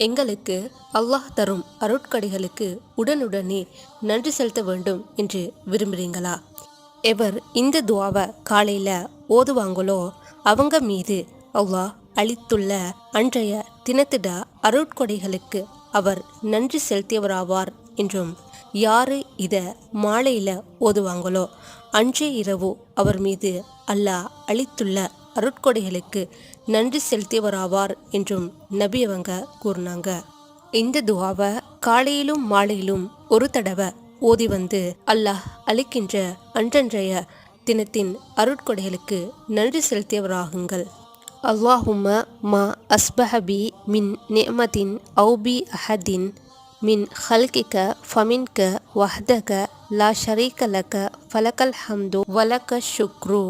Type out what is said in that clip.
எங்களுக்கு அல்லாஹ் தரும் அருட்கடிகளுக்கு உடனுடனே நன்றி செலுத்த வேண்டும் என்று விரும்புகிறீங்களா எவர் இந்த துவாவை காலையில் ஓதுவாங்களோ அவங்க மீது அல்லாஹ் அளித்துள்ள அன்றைய தினத்திட அருட்கொடைகளுக்கு அவர் நன்றி செலுத்தியவராவார் என்றும் யாரு இத மாலையில ஓதுவாங்களோ அன்றே இரவு அவர் மீது அல்லாஹ் அளித்துள்ள அருட்கொடைகளுக்கு நன்றி செலுத்தியவராவார் என்றும் நபியவங்க கூறினாங்க. இந்த துவாவை காலையிலும் மாலையிலும் ஒரு தடவை ஓதி வந்து அல்லாஹ் அளிக்கின்ற அன்றன்றைய தினத்தின் அருட்கொடைகளுக்கு நன்றி செலுத்தியவராகுங்கள். அல்லாஹும மா அஸ்பஹபி மின் நேமதின் அவுபி அஹதின் மின் ஹல்கிக்க ஃபமின்க வஹதக லா ஷரீக லக ஃபலக்கல் ஹம்து வலக்க ஷுக்ரு